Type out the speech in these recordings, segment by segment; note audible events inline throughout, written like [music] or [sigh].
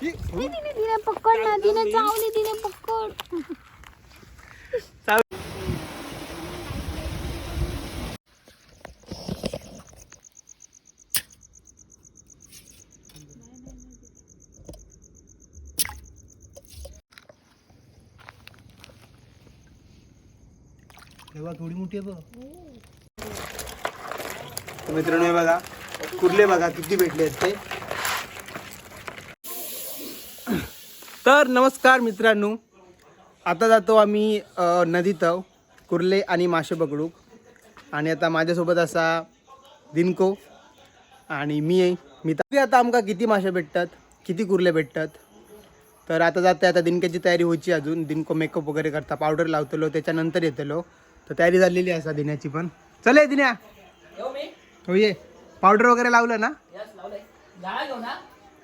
तिने तिने पकड ना तिने चावली तिने पकड तेव्हा थोडी मोठी आहे बघ मित्रांनो बघा कुर्ले बघा किती भेटले आहेत ते. तर नमस्कार मित्रांनो. आता जातो आम्ही अ, नदीत कुर्ले आणि मासे पकडू. आणि आता माझ्यासोबत असा दिनको आणि मी आहे. मी आता आमका किती मासे भेटतात किती कुर्ले भेटतात. तर आता जाते आता दिनक्याची तयारी व्हायची अजून. दिनको मेकअप वगैरे करता पावडर लावतलो त्याच्यानंतर येतलो. तर तयारी झालेली असा दिन्याची पण. चल दिन्या. हो ये. पावडर वगैरे लावलं ना?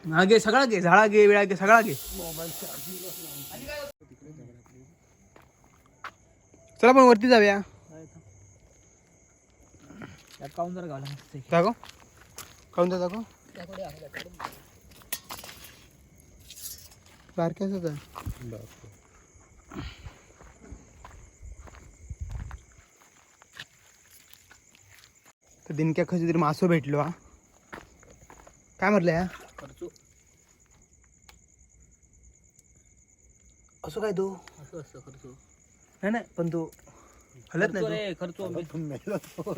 हा घे सगळा घे झाडा घे विळा घे सगळा घे चला पण वरती जाऊया. काऊन जर गावला मस्त दाखव. काऊन जा दाखव. बारक्याच आहे तर दिनक्या खची तरी मासो भेटलो हा. काय म्हटलं या? खर्चो असं काय तो? असं असं खर्चो. नाही नाही पण तो हलत खर्चो नाही रे खर्चो.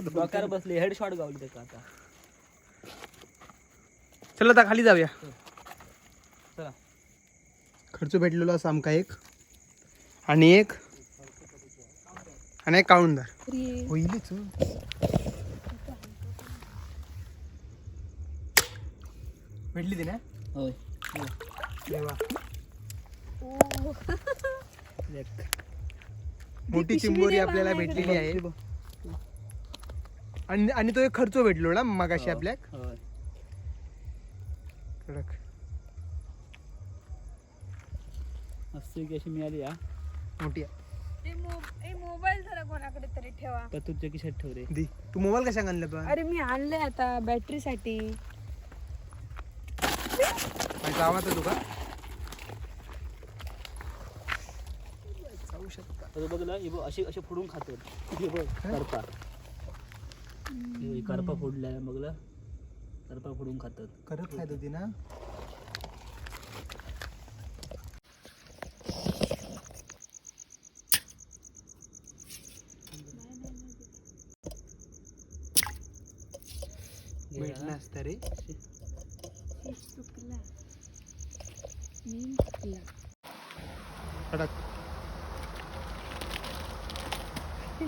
डोक्यावर बसले हेड शॉट गावली त्याचा आता. चला आता खाली जाऊया. चला खर्च भेटलेला असा आमका एक. आणि एक. आणि एक काउंटदार होईलच भेटली ती ना? होय. देवा. मोठी चिंबोरी आपल्याला भेटलेली आहे. आणि आणि तो एक खर्च भेटलो ना मगाशी आपल्या होय कडक मस्त अशी मिळाली हा? मोठी मोबाईल जरा कोणाकडे तरी ठेवा. तर तुझ्या खिशात ठेव रे. दी. तू मोबाईल कशा आणलं पण अरे मी आणलंय आता बॅटरी साठी. माझा आवाज आहे तुका जाऊ शकता तर बघ ना हे बघ अशी अशी फोडून खातो. हे बघ करपा. हे करपा फोडलाय बघला करपा फोडून खातात. करत खायत होती ना? भेटलं असतं रे चुकला. मी चुकला कडक हे खा टाक काय काय बघ.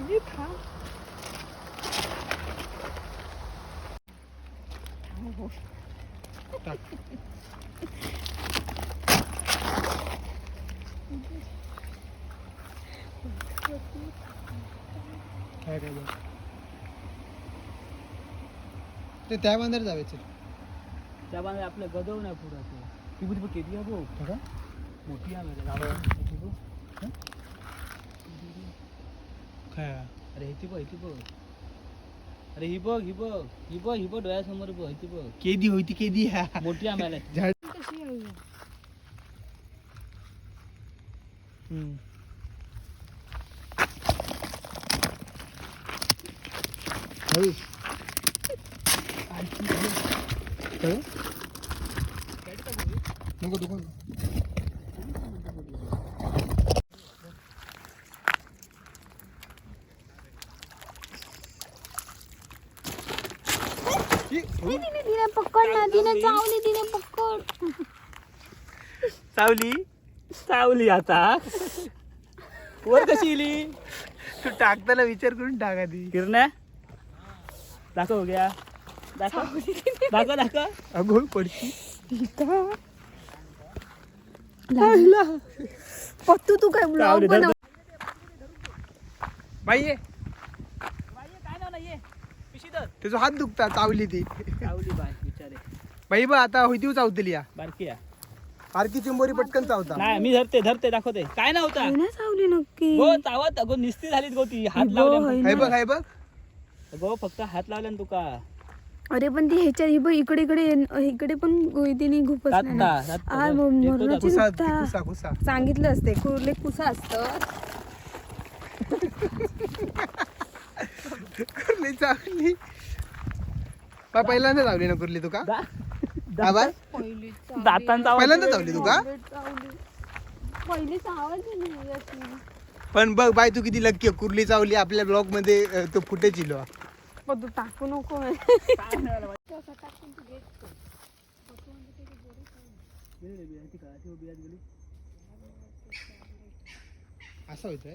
ते त्या बांधार जायचे त्या बांधे आपलं गदव नाही पुढं असं ती बुद्धी बघ किती आहे बघ मोठी आहे माझ्या गावात ती बघ. काय अरे ही ती बघ ही ती बघ अरे ही बघ ही बघ ही बघ ही बघ डोळ्यासमोर बघ ही ती बघ केदी होती केदी ह्या मोठी आम्हाला झाड कशी आहे हम्म. हळू. हळू. नको नको तिने तिने पकड ना तिने चावली तिने पकड. सावली चावली आता. वर कशी इली तू टाकताना विचार करून टाका ती किरण्या? दाखव घ्या दाखव. दाखव दाखव. अगो पडती. पत्तू तू काय ब्लॉग बनव बाई ये काय नाव नाही पिशी तर त्याचा हात दुखता चावली ती. चावली बाय बिचारे. बाई बा आता होती चावतली या. बारकी आहे. आरकी चिंबोरी पटकन चावता. नाही मी धरते धरते दाखवते. काय नव्हता ना चावली नक्की. गो चावत अगो निस्ती झालीत गो ती. हात गो, लावल्या होय हाय बघ हाय बघ. गो फक्त हात लावल्या ना तुका. अरे पण ती ह्याच्या ही बघ इकडे इकडे इकडे पण तिने येतो. कुसा कुसा. सांगितलं असते कुर्ले कुसा असतं. [laughs] कुर्ली चावली बा [laughs] पहिल्यांदा चावली ना कुर्ली तुका दा- हा बाय दातांचा आवाज पहिल्यांदा चावली तुका पहिलेच आवाज नाही अशी. पण बघ बाय तू किती लक्की. कुर्ली चावली आपल्या ब्लॉगमध्ये अं, तो फुटेज इलो पण तू टाकू नको असं होतंय?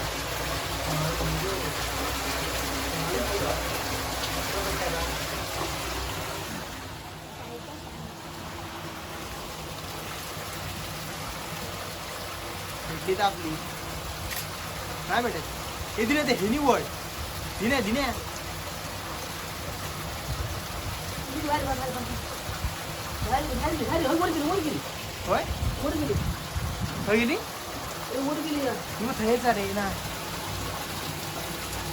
तर आपली. काय भेटत. हे दिले ते हेनी वड दिने दिने. होय? होय गेली? मग थंयच रे ना.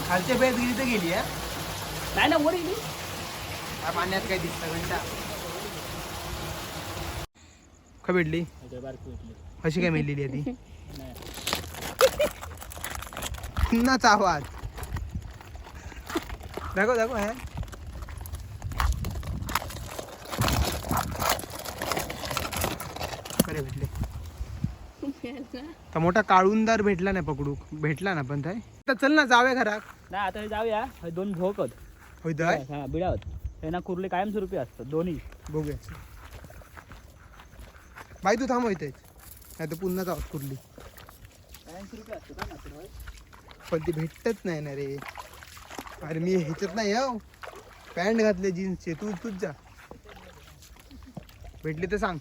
खालच्या बेत गेली तर गेली हा? नाही ना वर गेली. पाण्यात काय दिसतं घंटा? का भेटली? अशी काय मेलेली आहे ती? आवाज. दाखव दाखव आहे अरे भेटले तर मोठा काळुंदार भेटला नाही पकडू. भेटला ना पण काय तर चल ना जाऊया घरात. नाही आता हे जाऊया. हे दोन भोक दाय हा बिडा आहेत हे ना कुर्ले कायमस्वरूपी असतात दोन्ही. बघूया. बाई तू थांब इथे. नाही तर पुन्हा जाऊ कुर्ली. कायमस्वरूपी. पण ती भेटतच नाही ना रे. अरे मी ह्याच्यात नाही हो. पॅन्ट घातले जीन्सचे. तू तूच जा. भेटली तर सांग.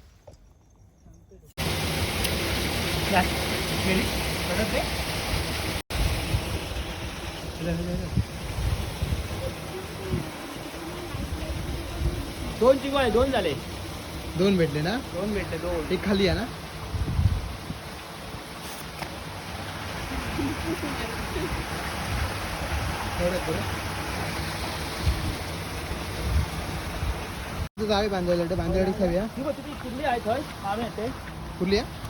जा. गेली? परत दे. दोन दोन झाले दोन भेटले ना दोन भेटले दोन एक खाली आहे ना थोडं थोडं तू जावे बांधवायला बांधवाडी खाऊया कुर्ली आहे थंय येते कुर्ली आहे?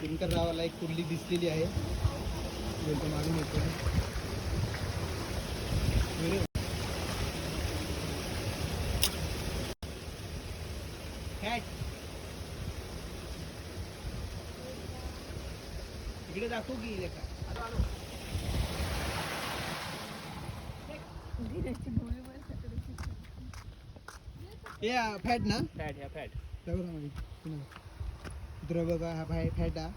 दिनकर रावाला एक कुर्ली दिसलेली आहे बोलतो मागून येतो. इकडे दाखव की हे फॅट ना फॅट ह्या फॅट मित्र बघा हा फाय फॅट. हा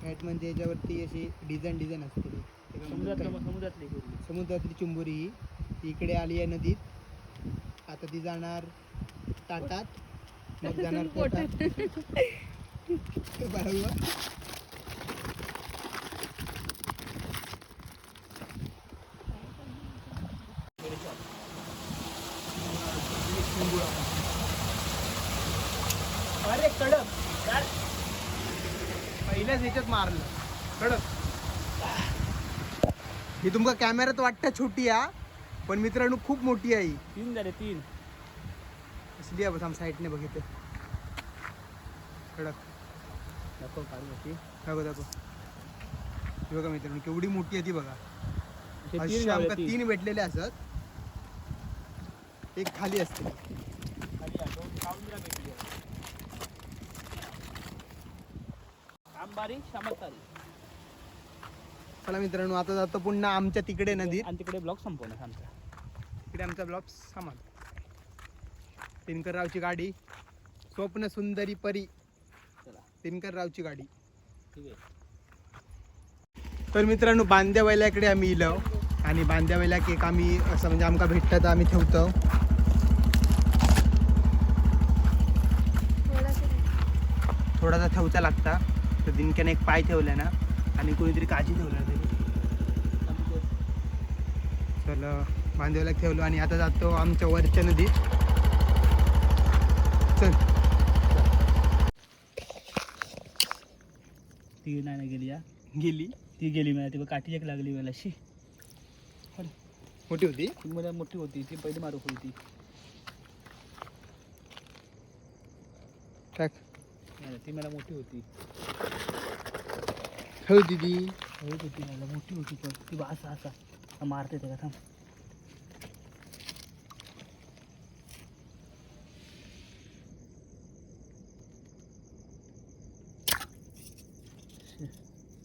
फॅट म्हणजे याच्यावरती अशी डिझाईन डिझाईन असते समुद्रातलं समुद्रातली? समुद्रातली चिंबोरी ही. ती इकडे आली आहे नदीत. आता ती जाणार ताटात. मग [laughs] जाणार पोटात बरोबर अरे कडक. पहिल्याच ह्याच्यात मारलं. कडक. ही तुमका कॅमेऱ्यात वाटतं छोटी हा पण मित्रांनो खूप मोठी आहे. तीन झाले तीन. असली आहे बघ आम साईडने बघितलं कडक. नको काढू अशी दाखव दाखव. ही बघा मित्रांनो केवढी मोठी आहे ती बघा. अशी आमका तीन. तीन भेटलेले असत. एक खाली असते. खाली आंबारी शामतारी चला मित्रांनो आता जातो पुन्हा आमच्या तिकडे नदीत. आणि तिकडे ब्लॉक संपवणार आमचा. तिकडे आमचा ब्लॉक सामान दिनकररावची गाडी स्वप्न सुंदरी परी. चला. दिनकररावची गाडी. ठीक आहे. तर मित्रांनो बांद्या बैलाकडे आम्ही इलो. आणि बांद्या बैलाक एक आम्ही असं म्हणजे आमका भेटतं तर आम्ही ठेवतो. थोडासा ठेवचा लागता. तर दिनक्याने एक पाय ठेवला ना आणि कोणीतरी काजी ठेवला तरी चल बांदेवाला ठेवलो आणि आता जातो आमच्या वरच्या नदीत. चल. ती नाही ना गेली या गेली? ती गेली मला ती काठी एक लागली मला शी. मोठी होती? ती मला मोठी होती ती पहिली मारू होती ती मला मोठी होती. ठेवती ती होत होती मला मोठी होती पण. ती बा असा असा. मारते त्याला थांब.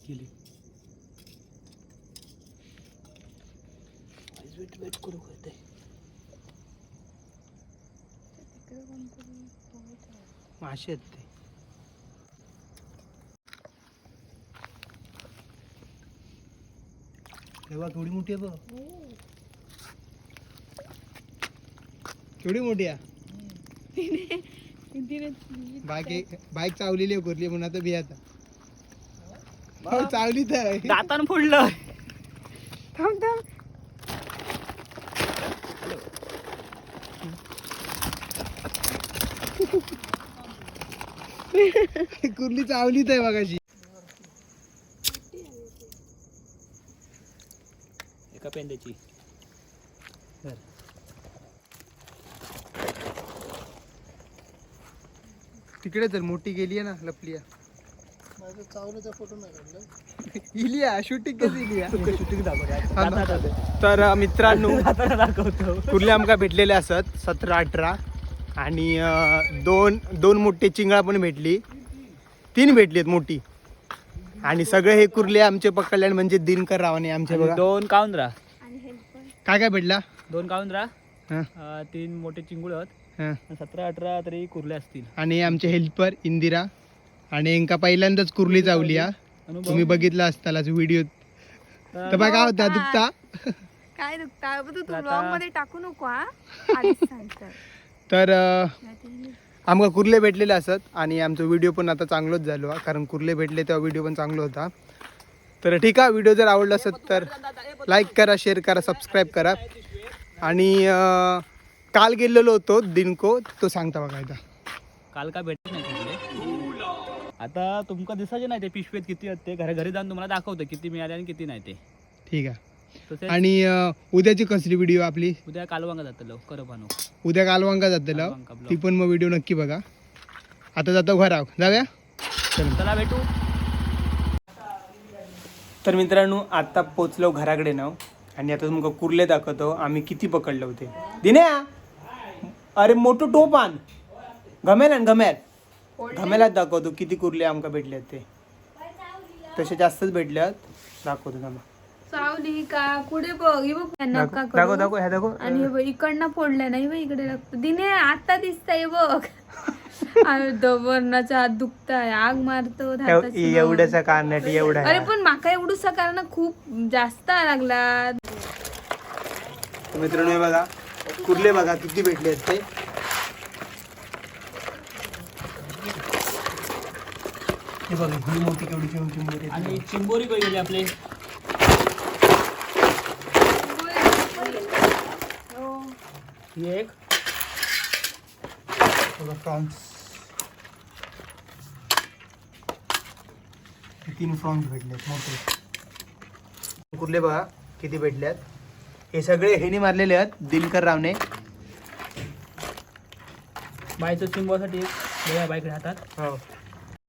गेली वेट वेट करू होते मासे आहेत ते तेव्हा केवढी मोठी आहे बघ. केवढी मोठी आहे? बाईक बाईक चावलेली आहे कुरली म्हणून आता बी आता. हो, चावली तर दातान फोडलं. थांब थांब. कुर्ली चावलीच आहे बघाशी एका पेंड्याची तिकडे तर मोठी गेली आहे ना लपली आहे. चावण्याचा फोटो नाही काढला. इलिया शूटिंग कशी इलिया शूटिंग ना. तर अ, मित्रांनो [laughs] दाखवतो. कुर्ले आमका भेटलेले असत सतरा अठरा. आणि अ, दोन दोन मोठे चिंगळा पण भेटली. तीन भेटलीत मोठी. आणि सगळे हे कुर्ले आमचे पकडले म्हणजे दिनकर रावाने आमचे बघा. दोन काउंद्रा काय काय भेटला? दोन काउंद्रा हं, अं, तीन मोठे चिंगुळ आहेत. हं. सतरा अठरा तरी कुर्ले असतील. आणि आमचे हेल्पर इंदिरा आणि यांका पहिल्यांदाच कुर्ली चावली हा. अनुभव? तुम्ही बघितला असतालाच व्हिडिओ तर बघा होता दुखता? काय दुखता? तू तू आता- ब्लॉगमध्ये टाकू नको हा. आधीच सांगतो. [laughs] तर अ, आमका कुर्ले भेटलेले असत आणि आमचं व्हिडिओ पण आता चांगलंच झालो कारण कुर्ले भेटले तेव्हा व्हिडिओ पण चांगला होता. तर ठीक आहे व्हिडिओ जर आवडला असत तर लाईक करा शेअर करा सबस्क्राईब करा. आणि काल गेलेलो होतो दिनको तो सांगता बघा एकदा. काल काय भेटत नाही आता तुमका दिसायचे नाही ते पिशवेत किती आहेत ते. घरी घरी जाऊन तुम्हाला दाखवतो किती मिळाले आणि किती नाही ते. ठीक आहे. आणि अं, उद्याची कसली व्हिडिओ आपली? उद्या कालवांगा जातलो करप आणू उद्या कालवांगा जातलं कालवांका ती पण मग व्हिडिओ नक्की बघा. आता जातो घराव जाऊया? चला. भेटू. तर मित्रांनो आता पोचलो घराकडे ना आणि आता तुमका कुर्ले दाखवतो आम्ही किती पकडले होते. दिन्या! अरे मोठं टोप आण. घमेल आण घमेल. घमेलात दाखवतो किती कुर्ले आमका भेटले ते तसे जास्तच भेटले दाखवतो थांबा. चावली का? पुढे बघ? हे दाखव का दाखव करू. दाखव ह्या दाखव. आणि हे बघ इकडनं फोडलं नाही बघ इकडे लागतं दिने आता दिसतंय बघ. [laughs] अरे दबरणाचा हात दुखताय. आग मारतो हाताची नस. एवढ्याचा कारणाटी एवढा अरे पण माका एवढूसा कारण खूप जास्त लागला. तर मित्रांनो हे बघा कुर्ले बघा किती भेटले आहेत ते? हे बघा ही मोठी केवढी मोठी आणि चिंबोरी गेले आपले. ही एक. बघा फ्रॉन्स. तीन फ्रॉन्स भेटलेत मोठे. कुर्ले बघा किती भेटल्यात? हे सगळे हेने मारलेले आहेत दिनकर रावने. बायचं चिंबोसाठी एक वेगळ्या बाईकडे हातात. हो.